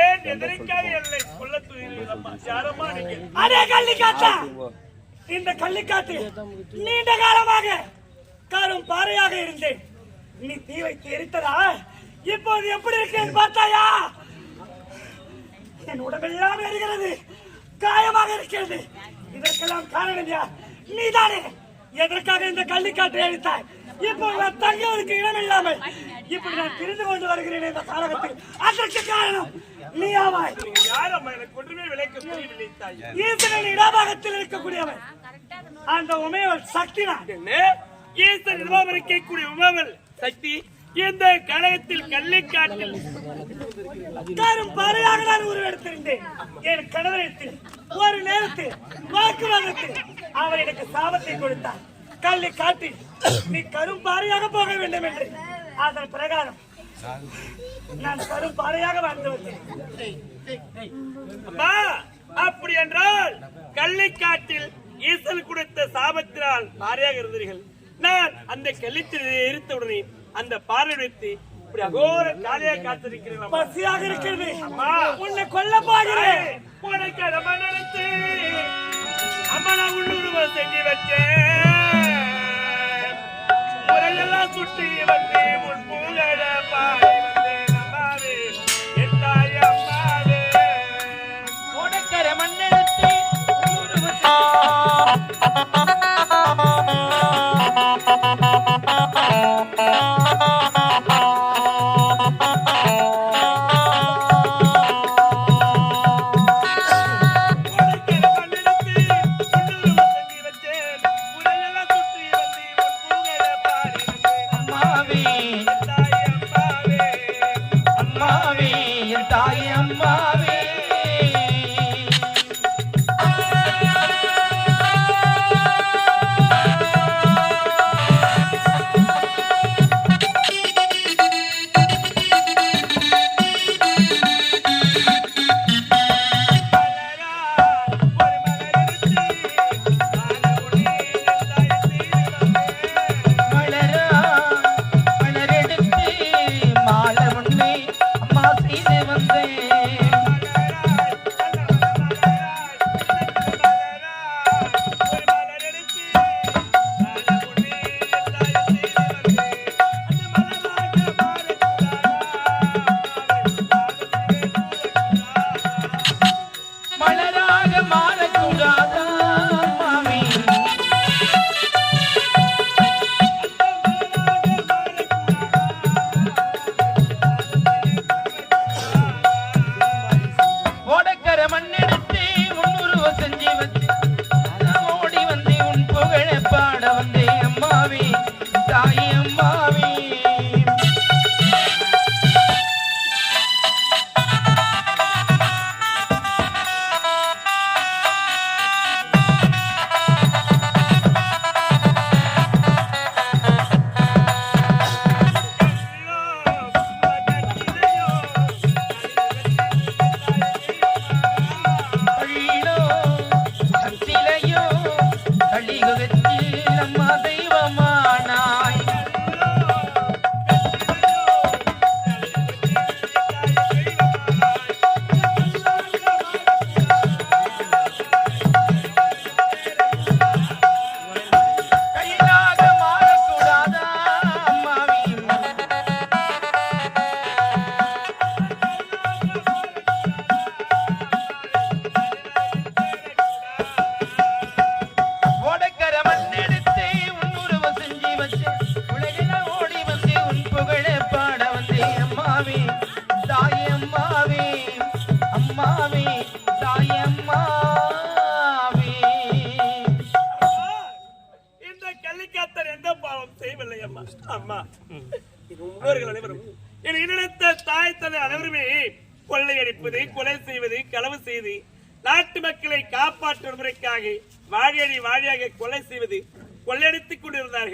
ஏன் எதற்காக என்னை கொல்லத் துணிகிறீர்களம்மா? நீங்க? அடே கள்ளிக்காத்தா இந்த கள்ளிக்காத்து நீண்ட காலமாக கரும் பாறையாக இருந்தேன் நீ தீ வைத்து எரித்ததா இப்போது எப்படி இருக்கேன் பார்த்தாயா என் உடம்பெல்லாம் எரிகிறது காயமாக இருக்கிறது இதற்கெல்லாம் காரணம் யார் நீதானே எதற்காக இந்த கள்ளிக்காற்றை அழித்தாய் இப்போ நான் தங்குவதற்கு இடம் இல்லாமல் இப்படி நான் திரிந்து கொண்டு வருகிறேன் இந்த காலகத்தில் அதற்கு காரணம் நீ ஆவாய் நீங்க யாரம்மா? எனக்கு ஒன்றுமே விளக்க புரியவில்லை தாய். ஈசனின் இடபாகத்தில் இருக்கக்கூடியவன் அந்த உமையவள் சக்தினா என்ன? ஈசன் நிர்வாகம் இருக்கக்கூடிய உமாவல் சக்தி இந்த கழகத்தில் கள்ளிக்காட்டில் காரும் பாறையாக நான் உருவெடுத்திருந்தேன் என் கணவரிடத்தில் ஒரு நேரத்தில் வாக்குவாதத்தில் அவர் எனக்கு சாபத்தை கொடுத்தார் கல்லை காட்டி நீ கரும் பாறையாக போக வேண்டும் என்று அதன் பிரகாரம் நான் கரும் பாறையாக வாழ்ந்து வந்தேன் அம்மா அப்படி என்றால் கள்ளிக்காட்டில் ஈசல் கொடுத்த சாபத்தினால் பாறையாக இருந்தீர்கள். நான் அந்த கள்ளித்தில் எரித்த உடனே அந்த பாறை வைத்து இப்படி அகோர காலியாக காத்திருக்கிறேன். பசியாக இருக்கிறது. அம்மா. உன்னை கொல்ல போகிறேன். உனக்கு அம்மா நினைச்சு அம்மா நான் உள்ளுருவ செஞ்சு வச்சேன் குரலெல்லாம் சுற்றி வந்து உன் பூங்கட பாடி வந்தேன் அம்மாவே. என்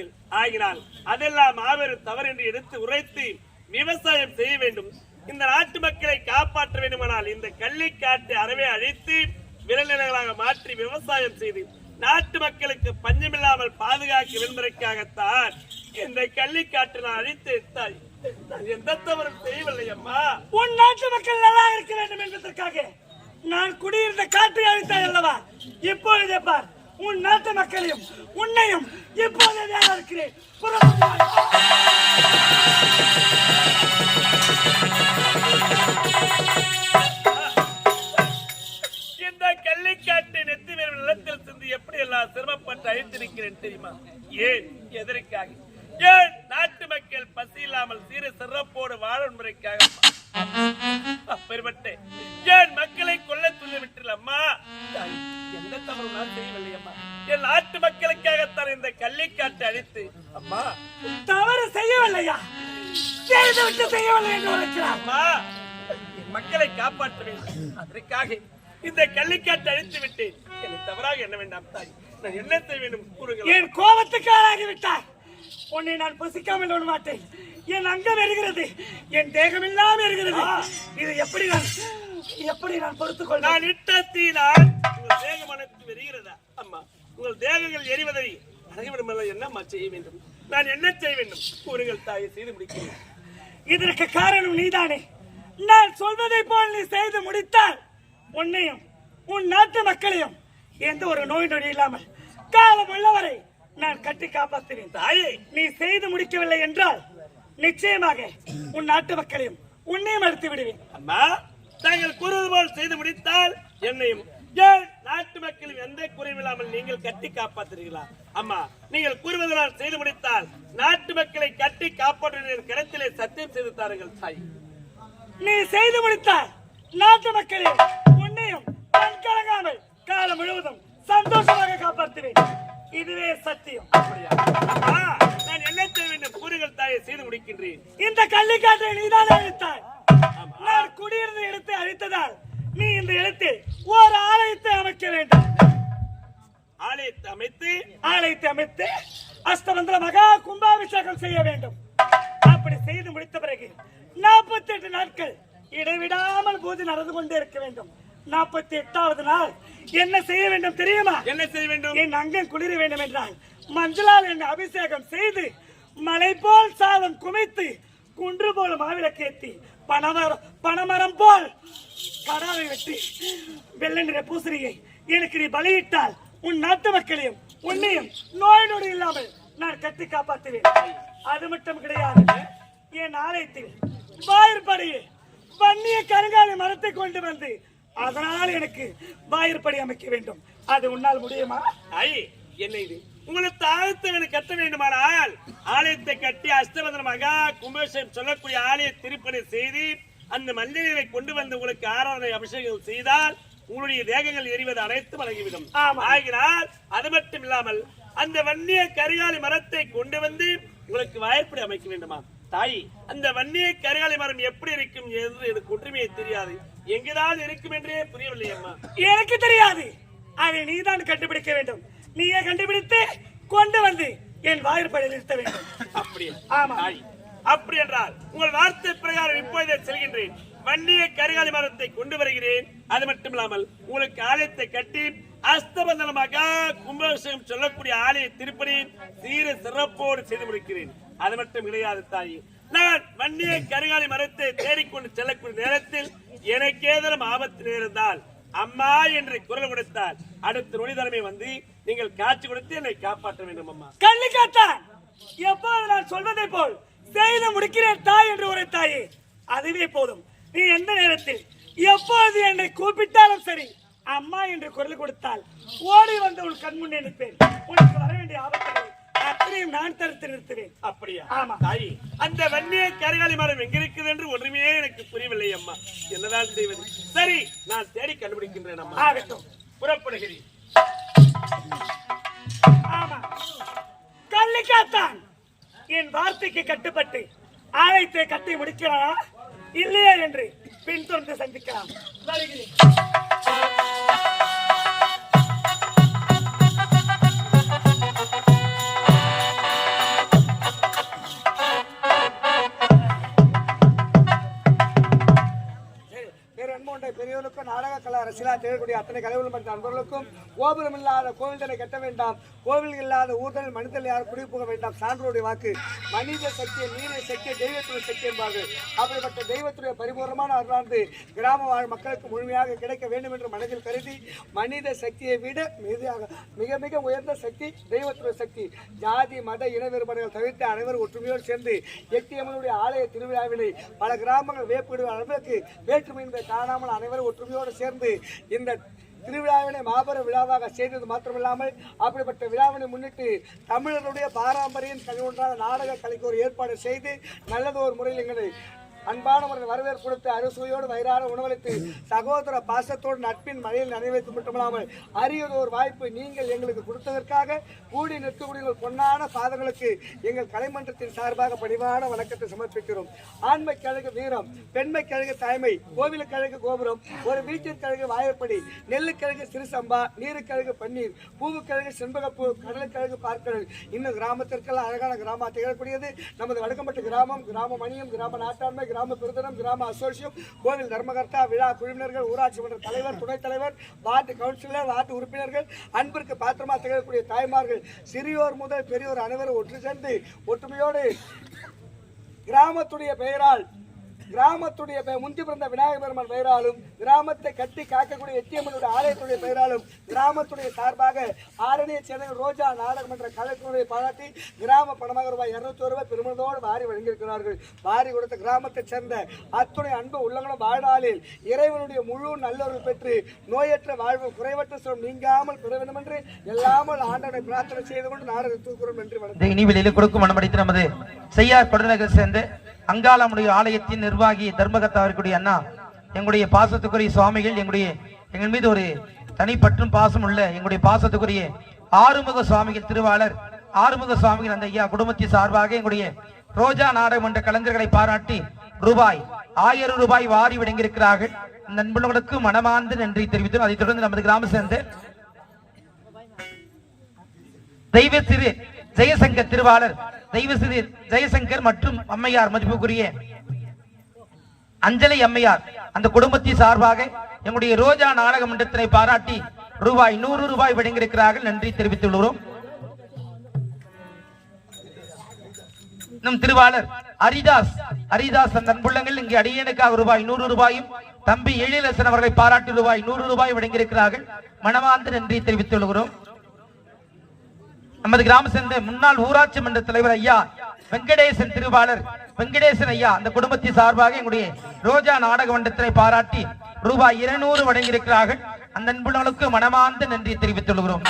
கொண்டிருந்தார்கள் ஆகினால் அதெல்லாம் மாபெரும் தவறு என்று எடுத்து உரைத்து விவசாயம் செய்ய வேண்டும். இந்த நாட்டு மக்களை காப்பாற்ற வேண்டுமானால் இந்த கள்ளிக்காட்டு அறவே அழித்து விளைநிலங்களாக மாற்றி விவசாயம் செய்து நாட்டு மக்களுக்கு பஞ்சமில்லாமல் பாதுகாக்க விரும்புவதற்காகத்தான் இந்த கள்ளிக்காட்டு நான் அழித்து தாய் எந்த தவறும் செய்யவில்லை அம்மா. உன் நாட்டு மக்கள் நல்லா இருக்க வேண்டும் என்பதற்காக நான் குடியிருந்த காற்றை அழித்தாய் அல்லவா? இப்பொழுதே பார். உன் நாட்டு மக்களையும் உன்னையும் இப்போது வேலை இருக்கிறேன் இந்த கள்ளிக்காட்டு நெத்தி வேறு நிலத்தில் சிந்து எப்படி எல்லாம் சிரமப்பட்டு அழித்திருக்கிறேன் தெரியுமா? ஏன்? எதற்காக? ஏன் நாட்டு மக்கள் பசி இல்லாமல் சீர சிறப்போடு வாழும் முறைக்காக? அப்பேற்பட்ட. ஏன் மக்களை கொல்ல துள்ளி விட்டுல அம்மா தாய், எந்த தவறு நான் செய்யவில்லை அம்மா என் நாட்டு மக்களுக்காகத்தான் இந்த கள்ளிக்காட்டு அழித்து அம்மா. தவறு செய்யவில்லையா? செய்து விட்டு செய்யவில்லை என்று உரைக்கிறார். அம்மா மக்களை காப்பாற்ற வேண்டும் அதற்காக இந்த கள்ளிக்காட்டு அழித்து விட்டேன். என்னை தவறாக என்ன வேண்டாம் தாய். நான் என்ன செய்ய வேண்டும்? கூறுங்கள். என் கோபத்துக்கு ஆளாகி விட்டாய் உன்னை நான் புசிக்காமல் விட மாட்டேன். என் அங்கம் எரிகிறது. என் தேகம் இல்லாம எரிகிறது இது எப்படி நான் எப்படி நான் பொறுத்துக் கொள்ள நான் இட்ட தீனால் உங்கள் தேகம் அனைத்து வெறுகிறதா அம்மா உங்கள் தேகங்கள் எரிவதை அனைவரும் என்னம்மா செய்ய வேண்டும்? நான் என்ன செய்ய வேண்டும்? கூறுங்கள் தாயை செய்து முடிக்கிறேன். இதற்கு காரணம் நீதானே. நான் சொல்வதை போல் நீ செய்து முடித்தால் உன்னையும் உன் நாட்டு மக்களையும் எந்த ஒரு நோய் நொடி இல்லாமல் காலம் உள்ளவரை நான் கட்டி காப்பாற்றுவேன். தாயே நீ செய்து முடிக்கவில்லை என்றால் நிச்சயமாக உன் நாட்டு மக்களையும் உன்னையும் அடுத்து விடுவேன் அம்மா தாங்கள் கூறுவது போல் செய்து முடித்தால் என்னையும் ஏன் நாட்டு மக்களும் எந்த குறைவில்லாமல் நீங்கள் கட்டி காப்பாற்றுகிறீர்களா அம்மா நீங்கள் கூறுவதனால் செய்து முடித்தால் நாட்டு மக்களை கட்டி காப்பாற்ற கிடத்திலே சத்தியம் செய்து தாருங்கள் தாய். நீ செய்து முடித்தால் நாட்டு மக்களையும் உன்னையும் கண் கலங்காமல் காலம் முழுவதும் சந்தோஷமாக காப்பாற்றுவேன். இதுவே சத்தியம். நான் என்ன செய்ய வேண்டும்? கூறுகள் தாயை செய்து முடிக்கின்றேன். இந்த கள்ளிக்காற்றை நீதான் அழித்தாய். நான் குடியிருந்த இடத்தை அழித்ததால் இந்த இடத்தில் ஒரு ஆலயத்தை அமைக்க வேண்டும். ஆலயத்தை அமைத்து ஆலயத்தை அமைத்து அஷ்டமந்திர மகா கும்பாபிஷேகம் செய்ய வேண்டும். அப்படி செய்து முடித்த பிறகு நாற்பத்தி எட்டு நாட்கள் இடைவிடாமல் பூஜை நடந்து கொண்டே இருக்க வேண்டும். நாற்பத்தி எட்டாவது நாள் என்ன செய்ய வேண்டும் தெரியுமா? என்ன செய்ய வேண்டும்? என் அங்கம் குளிர வேண்டும் என்றால் மஞ்சளால் என்னை அபிஷேகம் செய்து மலை போல் சாதம் குமைத்து குன்று போல் மாவிளக்கேத்தி பணமரம் பணமரம் போல். கடாவை வெட்டி வெள்ளை நிற பூசணியை எனக்கு நீ பலியிட்டால் உன் நாட்டு மக்களையும் உன்னையும் நோய் நொடி இல்லாமல் நான் கட்டி காப்பாற்றுவேன். அது மட்டும் கிடையாது. என் ஆலயத்தில் வாயிற்படியில் வன்னிய கருங்காலி மரத்தை கொண்டு வந்து அதனால் எனக்கு வாயிற்படி அமைக்க வேண்டும். அது உன்னால் முடியுமா? ஐ என்ன இது? உங்களுக்கு ஆலயத்தை கட்ட வேண்டுமானால் ஆலயத்தை கட்டி அஷ்டபந்தன மகா கும்பேஷம் சொல்லக்கூடிய ஆலய திருப்பணி செய்து அந்த மஞ்சளை கொண்டு வந்து உங்களுக்கு ஆராதனை அபிஷேகம் செய்தால் உங்களுடைய தேகங்கள் எரிவது அனைத்து வழங்கிவிடும். ஆகினால் அது மட்டும் இல்லாமல் அந்த வன்னிய கரிகாலி மரத்தை கொண்டு வந்து உங்களுக்கு வாய்ப்படி அமைக்க வேண்டுமா? தாய் அந்த வன்னிய கரிகாலி மரம் எப்படி இருக்கும் என்று எனக்கு ஒன்றுமே தெரியாது. எங்குதான் இருக்கும் என்றே புரியவில்லை அம்மா எனக்கு தெரியாது. அதை நீதான் கண்டுபிடிக்க வேண்டும். நீயே கண்டுபிடித்து கொண்டு வந்து என் வாயிற்படி நிறுத்த வேண்டும். அப்படியா. ஆமா. அப்படி என்றால் உங்கள் வார்த்தை பிரகாரம் இப்பொழுதே செல்கின்றேன். வன்னிய கரிகாலி மரத்தை கொண்டு வருகிறேன். அது மட்டும் இல்லாமல் உங்களுக்கு ஆலயத்தை கட்டி அஸ்தபந்தனமாக கும்பாபிஷேகம் சொல்லக்கூடிய ஆலய திருப்பணி சீர சிறப்போடு செய்து முடிக்கிறேன். அது மட்டும் கிடையாது தாயி. நான் வன்னிய கரிகாலி மரத்தை தேடிக்கொண்டு செல்லக்கூடிய நேரத்தில் எனக்கு ஏதேனும் ஆபத்து நேர்ந்தால் அம்மா என்று குரல் கொடுத்தால் அடுத்த நொடி தலைமை வந்து நீங்கள் காட்சி கொடுத்து என்னை காப்பாற்ற வேண்டும் அம்மா. கள்ளி காத்தான் எப்போது நான் சொல்வதை போல் செய்து முடிக்கிறேன் தாய் என்று ஒரு தாயே. அதுவே போதும். நீ எந்த நேரத்தில் எப்போது என்னை கூப்பிட்டாலும் சரி அம்மா என்று குரல் கொடுத்தால் ஓடி வந்து உன் கண் முன்னே நிற்பேன். உனக்கு வர வேண்டிய ஆபத்துகளை அத்தனையும் நான் தடுத்து நிறுத்துவேன். அப்படியா? ஆமா. தாயி அந்த வன்னிய கரிகாலி மரம் எங்க இருக்குது என்று ஒன்றுமே எனக்கு புரியவில்லை அம்மா. என்னதான் செய்வது? சரி நான் தேடி கண்டுபிடிக்கின்றேன் அம்மா. ஆகட்டும். புறப்படுகிறேன் ஆமா. கள்ளிக்காத்தான். என் வார்த்தைக்கு கட்டுப்பட்டு ஆலயத்தை கட்டி முடிக்கிறாரா இல்லையா என்று பின்தொடர்ந்து சந்திக்கலாம். வருகிறேன். நாடக கல அரசியலாக தேடக்கூடிய அத்தனை கலைவர்கள் மற்ற அன்பர்களுக்கும் கோபுரம் இல்லாத கோவில் தன்னை கட்ட வேண்டாம். கோவில் இல்லாத ஊர்தல் மனிதர்கள் யாரும் குடி போக வேண்டாம். சான்றோடைய வாக்கு. மனித சக்தியை நீரை சக்தியை தெய்வத்துடைய சக்தி என்பார்கள். அப்படிப்பட்ட தெய்வத்துடைய பரிபூர்ணமான அருளாந்து கிராம வாழ் மக்களுக்கு முழுமையாக கிடைக்க வேண்டும் என்று மனதில் கருதி மனித சக்தியை விட மிக மிக மிக உயர்ந்த சக்தி தெய்வத்துடைய சக்தி. ஜாதி மத இன வேறுபாடுகள் தவிர்த்து அனைவரும் ஒற்றுமையோடு சேர்ந்து எட்டியம்மனுடைய ஆலய திருவிழாவினை பல கிராமங்கள் வேப்பிடுவ அளவிற்கு வேற்றுமை என்பதை காணாமல் அனைவரும் ஒற்றுமையோடு சேர்ந்து இந்த திருவிழாவினை மாபெரும் விழாவாக செய்தது மாத்திரமில்லாமல் அப்படிப்பட்ட விழாவினை முன்னிட்டு தமிழருடைய பாரம்பரியம் கலை ஒன்றாக நாடக கலைக்கு ஒரு ஏற்பாடு செய்து நல்லது ஒரு முறையில் எங்களை அன்பான வரவேற்பு கொடுத்து அறுசுவையோடு வயிறார உணவளித்து சகோதர பாசத்தோடு நட்பின் மழையில் நனைவைத்து மட்டுமில்லாமல் அரியது ஒரு வாய்ப்பு நீங்கள் எங்களுக்கு கொடுத்ததற்காக கூடி நிற்கக்கூடிய பொன்னான பாதங்களுக்கு எங்கள் கலைமன்றத்தின் சார்பாக பணிவான வணக்கத்தை சமர்ப்பிக்கிறோம். ஆண்மை கழகு வீரம் பெண்மை கழகு தாய்மை கோவில் கோபுரம் ஒரு வீட்டின் கழகு வாயப்படி நெல்லு சிறு சிறுசம்பா நீரு பன்னீர் பூவு கழகு செண்பகப்பூ கடல் கழகு பார்க்கடல். இன்னும் கிராமத்திற்கெல்லாம் அழகான கிராமம் திகழக்கூடியது. நமது வடக்கம்பட்டு கிராமம் கிராம மணியம் கிராம நாட்டாண்மை கிராம பெருந்தனம் கிராம அசோசியம் கோவில் தர்மகர்த்தா விழா குழுவினர்கள் ஊராட்சி மன்ற தலைவர் துணைத் தலைவர் வார்டு கவுன்சிலர் வார்டு உறுப்பினர்கள் அன்பிற்கு பாத்திரமா திகழக்கூடிய தாய்மார்கள் சிறியோர் முதல் பெரியோர் அனைவரும் ஒன்று சேர்ந்து ஒற்றுமையோடு கிராமத்துடைய பெயரால் கிராமத்துடைய முந்தி பிறந்த விநாயகர் பெருமான் பெயராலும் கிராமத்தை கட்டி காக்கக்கூடிய எட்டியம்மனுடைய ஆலயத்துடைய பெயராலும் கிராமத்துடைய சார்பாக ஆரணிய சேனல் ரோஜா நாடகம் என்ற கலைக்குழுவை பாராட்டி கிராம பணமாக ரூபாய் இருநூத்தி ரூபாய் பெருமளவோடு வாரி வழங்கியிருக்கிறார்கள். வாரி கொடுத்த கிராமத்தைச் சேர்ந்த அத்துணை அன்பு உள்ளங்களும் வாழ்நாளில் இறைவனுடைய முழு நல்லொருள் பெற்று நோயற்ற வாழ்வு குறைவற்ற சுரம் நீங்காமல் பெற வேண்டும் என்று எல்லாமல் ஆண்டவனை பிரார்த்தனை செய்து கொண்டு நாடகத்தை தூக்குறோம் என்று வணக்கம். வெளியில் கொடுக்கும் மனமடித்து நமது செய்யார் கொடுநகர் சேர்ந்து அங்காளமுடைய ஆலயத்தின் நிர்வாகி தர்மகத்தா அவர்களுடைய அண்ணா எங்களுடைய பாசத்துக்குரிய சுவாமிகள் எங்களுடைய எங்கள் மீது ஒரு தனிப்பற்றும் பாசம் உள்ள எங்களுடைய பாசத்துக்குரிய ஆறுமுக சுவாமிகள் திருவாளர் ஆறுமுக சுவாமிகள் அந்த ஐயா குடும்பத்தின் சார்பாக எங்களுடைய ரோஜா நாடகம் என்ற கலைஞர்களை பாராட்டி ரூபாய் ஆயிரம் ரூபாய் வாரி விடங்கியிருக்கிறார்கள் நண்பர்களுக்கு மனமார்ந்து நன்றி தெரிவித்தோம் அதைத் தொடர்ந்து நமது கிராம சேர்ந்து தெய்வ திரு ஜெயசங்கர் திருவாளர் தெய்வசிறி ஜெயசங்கர் மற்றும் அம்மையார் மதிப்புக்குரிய அஞ்சலி அம்மையார் அந்த குடும்பத்தின் சார்பாக எங்களுடைய ரோஜா நாடக மன்றத்தினை பாராட்டி ரூபாய் நூறு ரூபாய் வழங்கியிருக்கிறார்கள். நன்றி தெரிவித்துள்ளோம். நம் திருவாளர் ஹரிதாஸ் ஹரிதாஸ் அந்த அன்புள்ளங்கள் இங்கே அடியனுக்காக ரூபாய் நூறு ரூபாயும் தம்பி எழிலரசன் அவர்களை பாராட்டி ரூபாய் நூறு ரூபாய் வழங்கியிருக்கிறார்கள். மனமார்ந்த நன்றி தெரிவித்துள்ளோம். நமது கிராம சேர்ந்த முன்னாள் ஊராட்சி மன்ற தலைவர் ஐயா வெங்கடேசன் திருவாளர். வெங்கடேசன் ஐயா அந்த குடும்பத்தின் சார்பாக எங்களுடைய ரோஜா நாடக மன்றத்தினை பாராட்டி ரூபாய் இருநூறு வழங்கியிருக்கிறார்கள். அந்த அன்புகளுக்கு மனமார்ந்த நன்றி தெரிவித்துள்ளோம்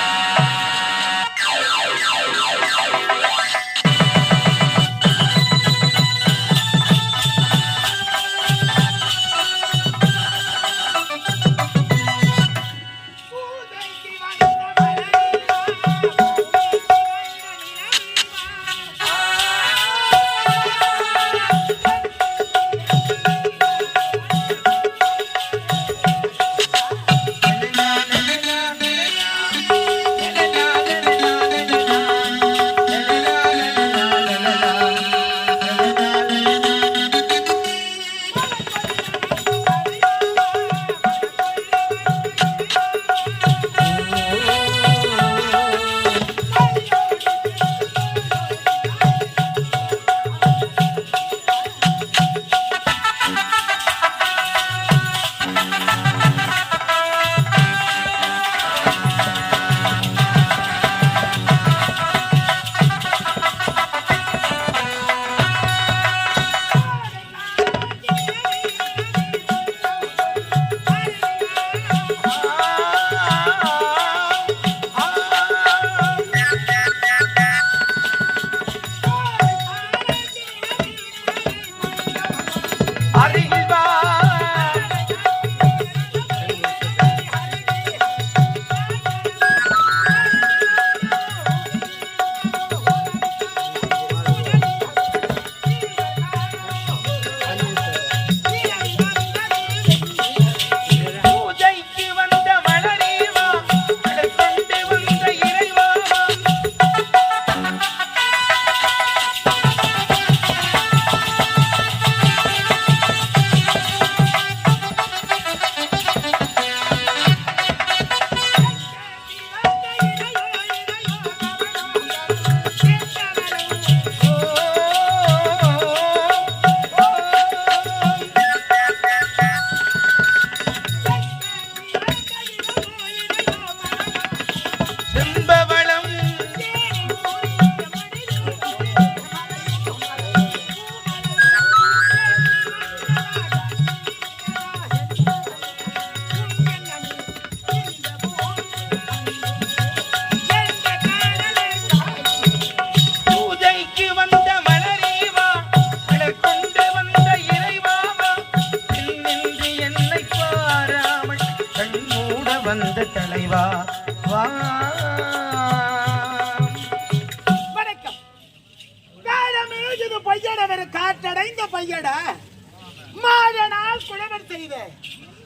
மாதனால் குழவர் செய்த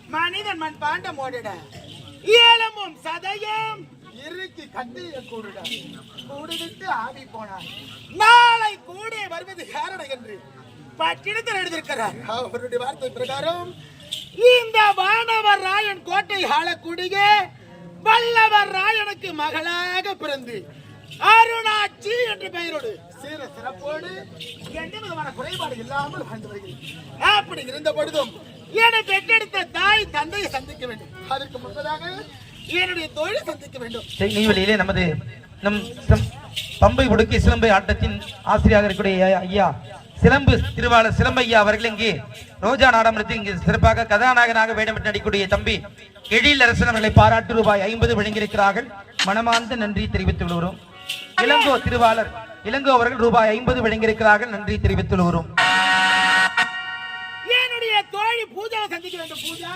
மனிதன் மண் பாண்ட மோடிட ஏலமும் சதயம் இறுக்கி கட்டிய கூடுட. கூடுவிட்டு ஆவி போனார். நாளை கூட வருவது காரணம் என்று பட்டினத்தில் எழுதியிருக்கிறார். அவருடைய வார்த்தை பிரகாரம் இந்த வானவர் ராயன் கோட்டை ஆளக்கூடிய வல்லவர் ராயனுக்கு மகளாக பிறந்து அருணாட்சி என்று பெயரோடு சீர சிறப்போடு எந்த விதமான குறைபாடு இல்லாமல் வாழ்ந்து வருகிறேன் அப்படி இருந்த பொழுதும் என்னை பெற்றெடுத்த தாய் தந்தையை சந்திக்க வேண்டும். அதற்கு முன்பதாக என்னுடைய தொழில் சந்திக்க வேண்டும். நெய்வேலியிலே நமது நம் பம்பை உடுக்கி சிலம்பை ஆட்டத்தின் ஆசிரியராக இருக்கக்கூடிய ஐயா சிலம்பு திருவாளர் சிலம்பையா அவர்கள் இங்கே ரோஜா நாடகத்தில் இங்கு சிறப்பாக கதாநாயகனாக வேடமிட்டு நடிக்கக்கூடிய தம்பி எழில் அரசன் அவர்களை பாராட்டு ரூபாய் ஐம்பது வழங்கியிருக்கிறார்கள். மனமார்ந்த நன்றி தெரிவித்துக் கொள்கிறோம். இளங்கோ திருவாளர் இளங்கோ அவர்கள் ரூபாய் ஐம்பது வழங்கியிருக்கிறார்கள். நன்றி தெரிவித்துள்ள வரும் என்னுடைய தோழி பூஜா சந்திக்க வேண்டும் பூஜா.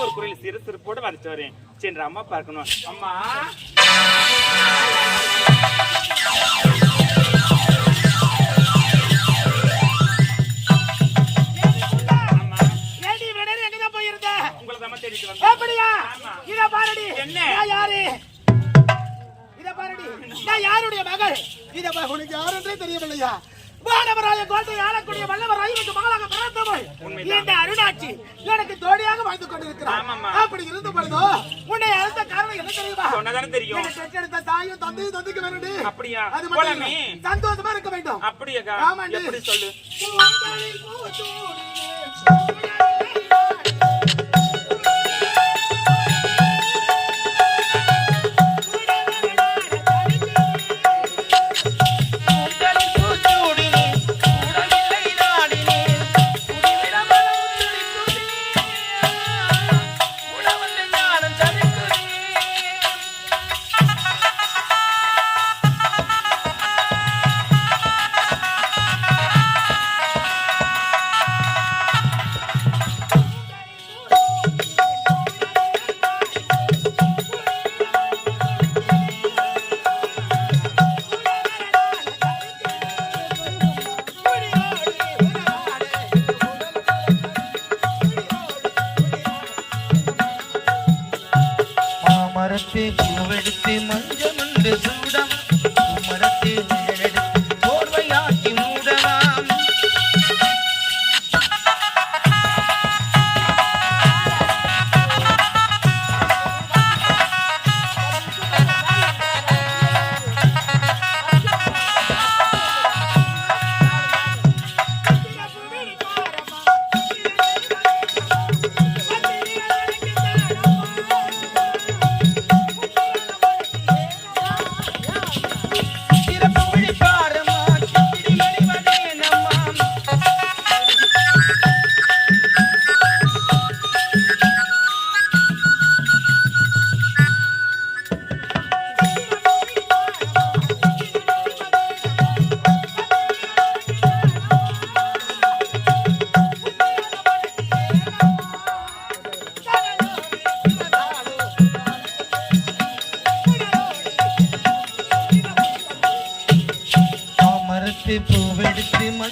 எந்த ஒரு குறையில் சிறு சிறப்போடு வரைச்சு வரேன். சென்ற அம்மா பார்க்கணும். அம்மா. இத பாருடி. என்ன? நான் யாரு? இத பாருடி. நான் யாருடைய மகள்? இத உனக்கு யாருன்றே தெரியவில்லையா? வானவராய கோட்டை ஆளக்கூடிய வல்லவராய் எனக்கு மகளாக பிறந்தவள் இந்த அருணாட்சி எனக்கு தோழியாக வாழ்ந்து கொண்டிருக்கிறார். அப்படி இருந்த பொழுதோ உன்னை அழுத்த காரணம் என்ன தெரியுமா சொன்னதானே தெரியும் பெற்றெடுத்த தாயும் தந்தையும் தந்திக்க வேண்டும் அப்படியா? அது மட்டும். சந்தோஷமா இருக்க வேண்டும் அப்படியாக்கா ஆமாண்டி. எப்படி சொல்லு Judah.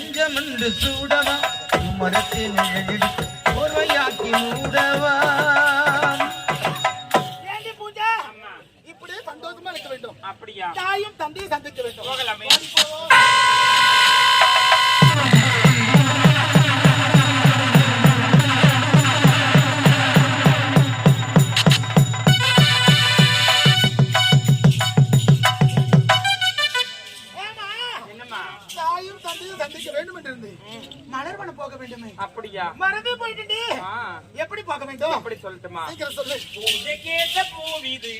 தஞ்சமண்டு சூட கொண்டிருந்து மலர்வன போக வேண்டுமே. அப்படியா? மறந்து போயிட்டு எப்படி போக வேண்டும்? அப்படி சொல்லட்டுமா? சொல்லு. கேட்ட பூவிது